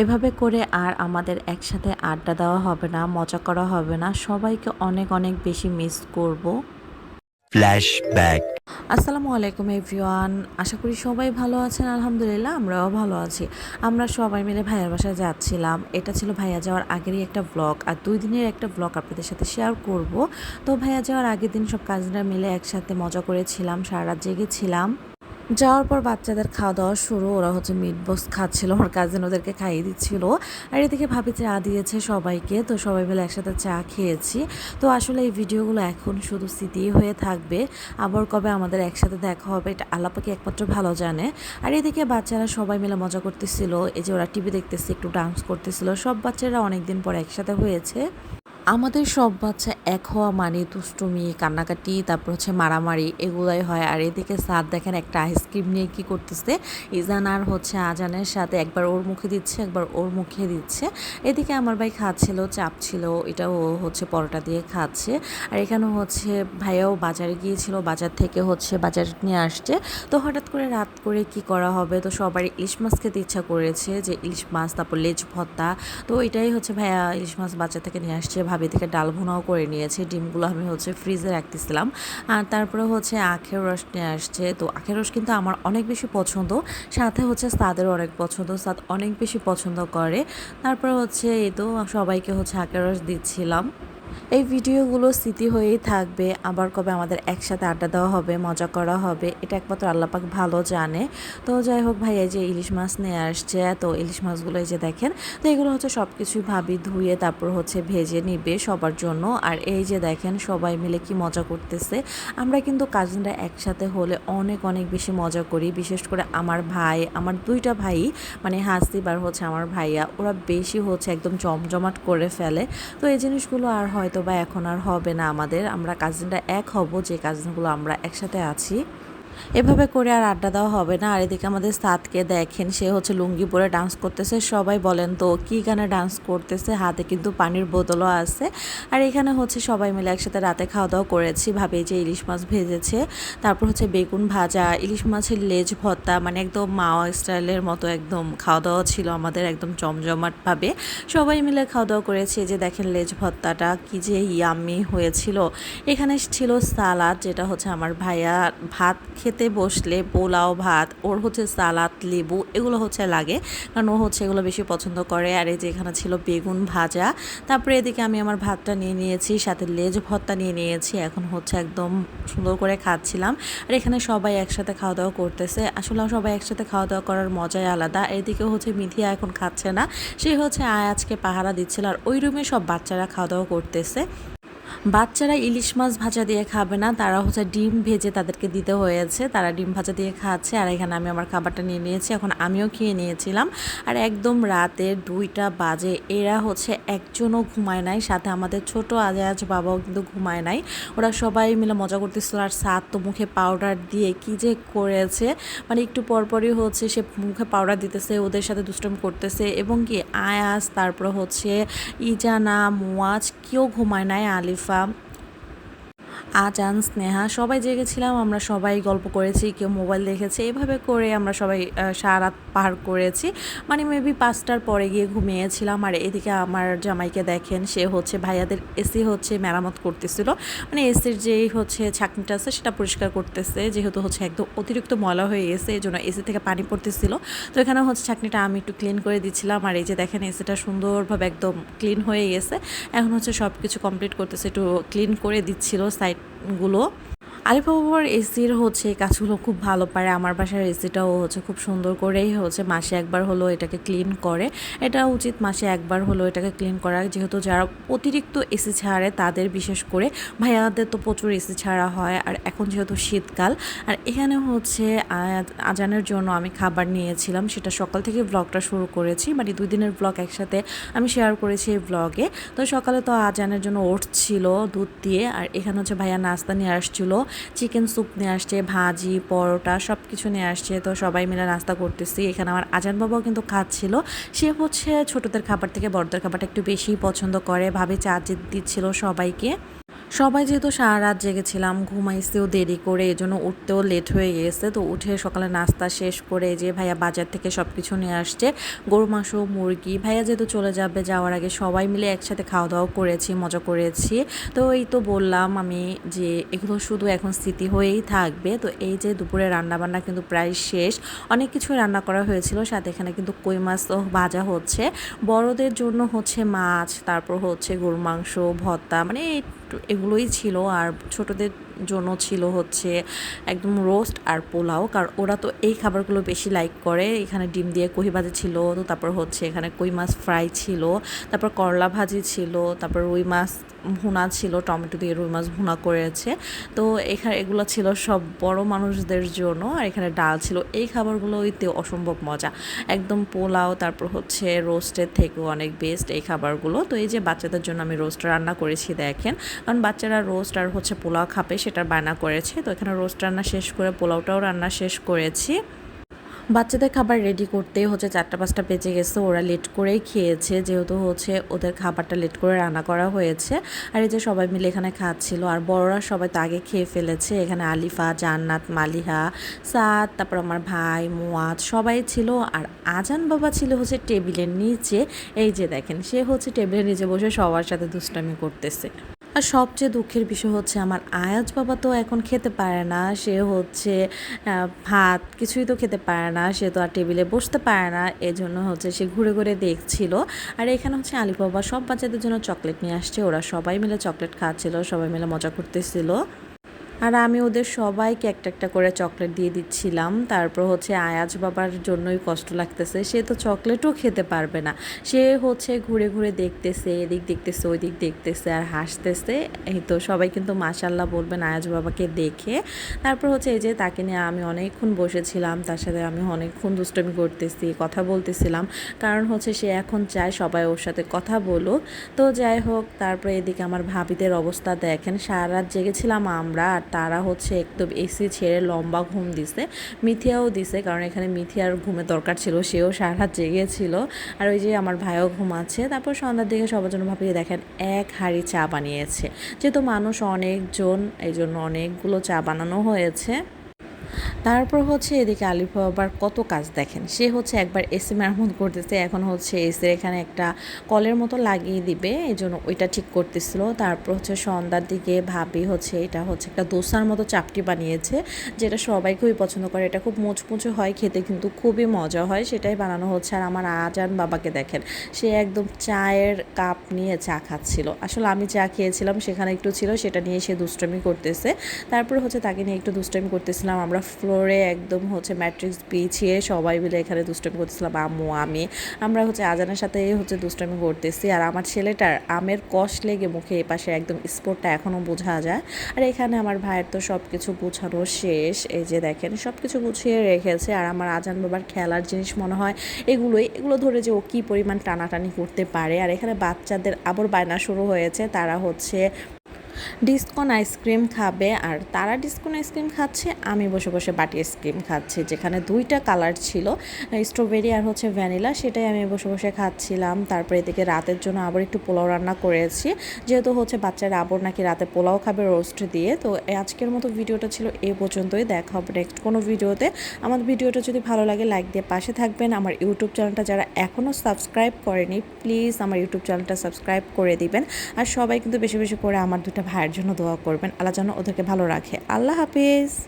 এভাবে করে আর আমাদের একসাথে আড্ডা দেওয়া হবে না মজা করা হবে না। সবাইকে অনেক অনেক বেশি মিস করব। Flashback. আসসালামু আলাইকুম এভরিওয়ান। আশা করি সবাই ভালো আছেন আলহামদুলিল্লাহ আমরাও ভালো আছি। আমরা সবাই মিলে ভাইয়ার বাসায় যাচ্ছিলাম। এটা ছিল ভাইয়া যাওয়ার আগেরই একটা ব্লগ আর দুই দিনের একটা ব্লগ আপনাদের সাথে শেয়ার করব। তো ভাইয়া যাওয়ার আগের দিন সব কাজিনরা মিলে একসাথে মজা করেছিলাম সারা রাত জেগেছিলাম। যাওয়ার পর বাচ্চাদের খাওয়া দাওয়া শুরু, ওরা হচ্ছে মিট বক্স খাচ্ছিল, আমার কাজিন ওদেরকে খাইয়ে দিচ্ছিল। আর এদিকে ভাবি চা দিয়েছে সবাইকে, তো সবাই মিলে একসাথে চা খেয়েছি। তো আসলে এই ভিডিওগুলো এখন শুধু স্মৃতি হয়ে থাকবে। আবার কবে আমাদের একসাথে দেখা হবে, এটা আল্লাপাকে একমাত্র ভালো জানে। আর এদিকে বাচ্চারা সবাই মিলে মজা করতেছিল, এই যে ওরা টিভি দেখতেছে, একটু ডান্স করতেছিল, সব বাচ্চারা অনেকদিন পর একসাথে হয়েছে। আমাদের সব বাচ্চা এক হওয়া মানে দুষ্টুমি, কান্নাকাটি, তারপর হচ্ছে মারামারি এগুলাই হয়। আর এদিকে স্যার দেখেন একটা আইসক্রিম নিয়ে কি করতেছে? ইজান আর হচ্ছে আজানের সাথে একবার ওর মুখে দিচ্ছে, একবার ওর মুখে দিচ্ছে। এদিকে আমার ভাই খাচ্ছিল চাপ ছিল এটাও হচ্ছে পরোটা দিয়ে খাচ্ছে। আর এখানে হচ্ছে ভাইয়াও বাজারে গিয়েছিল, বাজার থেকে হচ্ছে বাজার নিয়ে আসছে। তো হঠাৎ করে রাত করে কি করা হবে? তো সবারই ইলিশ মাছ খেতে ইচ্ছা করেছে যে ইলিশ মাছ, তারপর লেজ ভর্তা। তো এটাই হচ্ছে ভাইয়া ইলিশ মাছ বাজার থেকে নিয়ে আসছে ভাবি থেকে ডাল ভুনাও করে নিয়েছি। ডিমগুলো আমি হচ্ছে ফ্রিজে রাখতেছিলাম। আর তারপরে হচ্ছে আখের রস নিয়ে আসছে। তো আখের রস কিন্তু আমার অনেক বেশি পছন্দ। সাথে হচ্ছে সাদেরও অনেক পছন্দ। সাদ অনেক বেশি পছন্দ করে। তারপরে হচ্ছে এই তো সবাইকে হচ্ছে আখের রস দিচ্ছিলাম। এই ভিডিওগুলো স্মৃতি হয়েই থাকবে। আবার কবে আমাদের একসাথে আড্ডা দেওয়া হবে, মজা করা হবে, এটা একমাত্র আল্লাপাক ভালো জানে। তো যাই হোক ভাই, এই যে ইলিশ মাছ নিয়ে আসছে, তো ইলিশ মাছগুলো এই যে দেখেন, তো এগুলো হচ্ছে সব কিছুই ভাবি ধুয়ে তারপর হচ্ছে ভেজে নিবে সবার জন্য। আর এই যে দেখেন সবাই মিলে কি মজা করতেছে। আমরা কিন্তু কাজিনরা একসাথে হলে অনেক অনেক বেশি মজা করি। বিশেষ করে আমার ভাই, আমার দুইটা ভাই মানে হাসিব আর হচ্ছে আমার ভাইয়া, ওরা বেশি হচ্ছে একদম জমজমাট করে ফেলে। তো এই জিনিসগুলো আর হয়তো বা এখন আর হবে না আমাদের। আমরা কাজিনরা এক হব, যে কাজিনগুলো আমরা একসাথে আছি। এভাবে করে আর আড্ডা দেওয়া হবে না। আর এদিকে আমাদের সাতকে দেখেন, সে হচ্ছে লুঙ্গি পরে ডান্স করতেছে। সবাই বলেন তো, কি গানে ডান্স করতেছে? হাতে কিন্তু পানির বোতলও আছে। আর এখানে হচ্ছে সবাই মিলে একসাথে রাতে খাওয়া দাওয়া করেছি। ভাবে যে ইলিশ মাছ ভেজেছে। তারপর হচ্ছে বেগুন ভাজা, ইলিশ মাছের লেজ ভর্তা মানে একদম মাওয়া স্টাইলের মতো একদম খাওয়া দাওয়া ছিল আমাদের একদম জমজমাটভাবে সবাই মিলে খাওয়া দাওয়া করেছি যে দেখেন লেজ ভর্তাটা, কি যে ইয়াম্মি হয়েছিল। এখানে ছিল সালাদ, যেটা হচ্ছে আমার ভাইয়া ভাত খেতে বসলে পোলাও, ভাত, ওর হচ্ছে সালাদ, লেবু, এগুলো হচ্ছে লাগে। কারণ ও হচ্ছে এগুলো বেশি পছন্দ করে। আর এই যে এখানে ছিল বেগুন ভাজা, তারপরে এদিকে আমি আমার ভাতটা নিয়ে নিয়েছি, সাথে লেজ ভর্তা নিয়ে নিয়েছি। এখন হচ্ছে একদম সুন্দর করে খাচ্ছিলাম। আর এখানে সবাই একসাথে খাওয়া দাওয়া করতেছে। আসলে সবাই একসাথে খাওয়া দাওয়া করার মজাই আলাদা। এদিকে হচ্ছে মিথিয়া এখন খাচ্ছে না। সে হচ্ছে আয় আজকে পাহারা দিচ্ছিল। আর ওই রুমে সব বাচ্চারা খাওয়া দাওয়া করতেছে। বাচ্চারা ইলিশ মাছ ভাজা দিয়ে খাবে না, তারা হচ্ছে ডিম ভেজে তাদেরকে দিতে হয়েছে। তারা ডিম ভাজা দিয়ে খাচ্ছে আর এখানে আমি আমার খাবারটা নিয়ে নিয়েছি, এখন আমিও খেয়ে নিয়েছিলাম। আর একদম রাতের দুইটা বাজে, এরা হচ্ছে একজনও ঘুমায় নাই, সাথে আমাদের ছোট আজাজ বাবাও কিন্তু ঘুমায় নাই। ওরা সবাই মিলে মজা করতেছিল আর সাত তো মুখে পাউডার দিয়ে কি যে করেছে মানে একটু পরপরই হচ্ছে সে মুখে পাউডার দিতেছে, ওদের সাথে দুষ্টম করতেছে এবং কি আয়াস তারপর হচ্ছে ইজানা, মুয়াজ, কেউ ঘুমায় নাই, আলিফা 바람 আজান স্নেহা সবাই জেগেছিলাম আমরা সবাই গল্প করেছি কেউ মোবাইল দেখেছে এভাবে করে আমরা সবাই আহ, সারা রাত পার করেছি। মানে মেবি পাঁচটার পরে গিয়ে ঘুমিয়েছিলাম আর এদিকে আমার জামাইকে দেখেন সে হচ্ছে ভাইয়াদের এসি হচ্ছে মেরামত করতেছিল। মানে এসির যেই হচ্ছে ছাকনিটা আছে সেটা পরিষ্কার করতেছে যেহেতু হচ্ছে একদম অতিরিক্ত ময়লা হয়ে গেছে এই জন্য এসি থেকে পানি পড়তেছিল। তো এখানে হচ্ছে ছাকনিটা আমি একটু ক্লিন করে দিচ্ছিলাম আর এই যে দেখেন এসিটা সুন্দরভাবে একদম ক্লিন হয়ে গেছে। এখন হচ্ছে সব কিছু কমপ্লিট করতেছে একটু ক্লিন করে দিচ্ছিল গুলো সাইডগুলো আলিফাবার এসির হচ্ছে কাজগুলো খুব ভালো পারে। আমার বাসার এসিটাও হচ্ছে খুব সুন্দর করেই হচ্ছে। মাসে একবার হলো এটাকে ক্লিন করে। এটা উচিত মাসে একবার হলো এটাকে ক্লিন করা। যেহেতু যারা অতিরিক্ত এসি ছাড়ে তাদের বিশেষ করে। ভাইয়াদের তো প্রচুর এসি ছাড়া হয়। আর এখন যেহেতু শীতকাল, আর এখানে হচ্ছে আজানের জন্য আমি খাবার নিয়েছিলাম। সেটা সকাল থেকে ব্লগটা শুরু করেছি। মানে দুই দিনের ব্লগ একসাথে আমি শেয়ার করেছি এই ব্লগে তো সকালে তো আজানের জন্য ওটস ছিল, দুধ দিয়ে। আর এখানে হচ্ছে ভাইয়া নাস্তা নিয়ে আসছিল। চিকেন স্যুপ নিয়ে আসছে, ভাজি, পরোটা সব কিছু নিয়ে আসছে। তো সবাই মিলে নাস্তা করতেছি। এখানে আমার আজান বাবাও কিন্তু খাচ্ছিল। সে হচ্ছে ছোটদের খাবার থেকে বড়দের খাবারটা একটু বেশি পছন্দ করে। ভাবে চা দিচ্ছিল সবাইকে। সবাই যেহেতু সারা রাত জেগেছিলাম ঘুমাইছেও দেরি করে এই জন্য উঠতেও লেট হয়ে গেছে তো উঠে সকালে নাস্তা শেষ করে যে ভাইয়া বাজার থেকে সব কিছু নিয়ে আসছে, গরু, মাংস, মুরগি, ভাইয়া যেহেতু চলে যাবে যাওয়ার আগে সবাই মিলে একসাথে খাওয়া দাওয়া করেছি, মজা করেছি। তো এই তো বললাম আমি যে এগুলো শুধু এখন স্মৃতি হয়েই থাকবে। তো এই যে দুপুরে রান্না বান্না কিন্তু প্রায় শেষ। অনেক কিছু রান্না করা হয়েছিল, সাথে এখানে কিন্তু কই মাছ তো ভাজা হচ্ছে। বড়দের জন্য হচ্ছে মাছ, তারপর হচ্ছে গরু, মাংস, ভর্তা মানে এগুলোই ছিল আর ছোটদের জন্য ছিল হচ্ছে একদম রোস্ট আর পোলাও। কারণ ওরা তো এই খাবারগুলো বেশি লাইক করে। এখানে ডিম দিয়ে কহি ভাজি ছিল, তো তারপর হচ্ছে এখানে কই মাছ ফ্রাই ছিল, তারপর করলা ভাজি ছিল, তারপর রুই মাছ ভুনা ছিল, টমেটো দিয়ে রুই মাছ ভুনা করেছে। তো এখানে এগুলো ছিল সব বড় মানুষদের জন্য, আর এখানে ডাল ছিল। এই খাবারগুলোইতে অসম্ভব মজা। একদম পোলাও, তারপর হচ্ছে রোস্টের থেকেও অনেক বেস্ট এই খাবারগুলো। তো এই যে বাচ্চাদের জন্য আমি রোস্ট রান্না করেছি, দেখেন। কারণ বাচ্চারা রোস্ট আর হচ্ছে পোলাও খাবে সেটার বায়না করেছে। তো এখানে রোস্ট রান্না শেষ করে, পোলাওটাও রান্না শেষ করেছি। বাচ্চাদের খাবার রেডি করতে হচ্ছে, চারটা পাঁচটা বেজে গেছে, ওরা লেট করেই খেয়েছে, যেহেতু হচ্ছে ওদের খাবারটা লেট করে রান্না করা হয়েছে। আর এই যে সবাই মিলে এখানে খাচ্ছিল, আর বড়রা সবাই তো আগে খেয়ে ফেলেছে। এখানে আলিফা, জান্নাত, মালিহা, সাদ, তারপর আমার ভাই, মুয়াদ, সবাই ছিল। আর আজান বাবা ছিল হচ্ছে টেবিলের নিচে। এই যে দেখেন, সে হচ্ছে টেবিলের নিচে বসে সবার সাথে দুষ্টামি করতেছে। আর সবচেয়ে দুঃখের বিষয় হচ্ছে আমার আয়াজ বাবা তো এখন খেতে পারে না, সে হচ্ছে ভাত কিছুই তো খেতে পারে না, সে তো আর টেবিলে বসতে পারে না, এজন্য হচ্ছে সে ঘুরে ঘুরে দেখছিল। আর এখানে হচ্ছে আলিফ বাবা সব বাচ্চাদের জন্য চকলেট নিয়ে আসছে, ওরা সবাই মিলে চকলেট খাচ্ছিল, সবাই মিলে মজা করতেছিল। আর আমি ওদের সবাইকে একটা একটা করে চকলেট দিয়ে দিচ্ছিলাম। তারপর হচ্ছে আয়াজ বাবার জন্যই কষ্ট লাগতেছে। সে তো চকলেটও খেতে পারবে না। সে হচ্ছে ঘুরে ঘুরে দেখতেছে, এদিক দেখতেছে ওই দিক দেখতেছে আর হাসতেছে। এই তো সবাই কিন্তু মাশাল্লাহ বলবেন আয়াজ বাবাকে দেখে। তারপর হচ্ছে এই যে তাকে নিয়ে আমি অনেকক্ষণ বসেছিলাম। তার সাথে আমি অনেকক্ষণ দুষ্টমি করতেছি, কথা বলতেছিলাম। কারণ হচ্ছে সে এখন চায় সবাই ওর সাথে কথা বলুক। তো যাই হোক, তারপরে এদিকে আমার ভাবিদের অবস্থা দেখেন। সারা রাত জেগেছিলাম আমরা আর তারা হচ্ছে একদম এসি ছেড়ে লম্বা ঘুম দিছে। মিথিয়াও দিছে, কারণ এখানে মিথিয়ার ঘুমের দরকার ছিল, সেও সারা জেগেছিল। আর ওই যে আমার ভাইও ঘুমাচ্ছে, তারপর সন্ধ্যার দিকে সবার জন্য ভাবিয়ে দেখেন, এক হাড়ি চা বানিয়েছে। যেহেতু মানুষ অনেকজন এই জন্য অনেকগুলো চা বানানো হয়েছে। তারপর হচ্ছে এদিকে আলিফ আবার কত কাজ দেখেন। সে হচ্ছে একবার এসি মেরামত করতেছে, এখন হচ্ছে এসির এখানে একটা কলের মতো লাগিয়ে দিবে এই জন্য ওইটা ঠিক করতেছিল। তারপর হচ্ছে সন্ধ্যার দিকে ভাবি হচ্ছে এটা হচ্ছে একটা দোসার মতো চাপটি বানিয়েছে, যেটা সবাই খুবই পছন্দ করে। এটা খুব মুচমুচে হয়, খেতে কিন্তু খুবই মজা হয়, সেটাই বানানো হচ্ছে। আর আমার আজান বাবাকে দেখেন, সে একদম চায়ের কাপ নিয়ে চা খাচ্ছিল। আসলে আমি চা খেয়েছিলাম, সেখানে একটু ছিল, সেটা নিয়ে সে দুষ্টমি করতেছে। তারপর হচ্ছে তাকে নিয়ে একটু দুষ্টমি করতেছিলাম, আমরা ফ্লোরে একদম হচ্ছে ম্যাট্রিক্স বিছিয়ে সবাই মিলে এখানে দুষ্টমি করতেছিলাম, আম্মু, আমি। আমরা হচ্ছে আজানের সাথে হচ্ছে দুষ্টমি করতেছি আর আমার ছেলেটার আমের কষ লেগে মুখে এ পাশে একদম স্পোর্টটা এখনও বোঝা যায়। আর এখানে আমার ভাইয়ের তো সব কিছু গুছানো শেষ। এই যে দেখেন সব কিছু গুছিয়ে রেখেছে আর আমার আজান বাবার খেলার জিনিস মনে হয় এগুলোই, এগুলো ধরে যে ও কী পরিমাণ টানাটানি করতে পারে। আর এখানে বাচ্চাদের আবার বায়না শুরু হয়েছে, তারা হচ্ছে ডিসকন আইসক্রিম খাবে আর তারা ডিসকন আইসক্রিম খাচ্ছে, আমি বসে বসে বাটি আইসক্রিম খাচ্ছি, যেখানে দুইটা কালার ছিল স্ট্রবেরি আর হচ্ছে ভ্যানিলা, সেটাই আমি বসে বসে খাচ্ছিলাম। তারপরে এদিকে রাতের জন্য আবার একটু পোলাও রান্না করেছি, যেহেতু হচ্ছে বাচ্চারা আবার নাকি রাতে পোলাও খাবে রোস্ট দিয়ে, তো আজকের মতো ভিডিওটা ছিল এ পর্যন্তই, দেখা হবে নেক্সট কোনো ভিডিওতে। আমার ভিডিওটা যদি ভালো লাগে লাইক দিয়ে পাশে থাকবেন। আমার ইউটিউব চ্যানেলটা যারা এখনও সাবস্ক্রাইব করেনি প্লিজ আমার ইউটিউব চ্যানেলটা সাবস্ক্রাইব করে দিবেন। আর সবাই কিন্তু বেশি বেশি করে আমার দুটা ভাইয়ের জন্য দোয়া করবেন। আল্লাহ যেন ওদেরকে ভালো রাখে। আল্লাহ হাফিজ।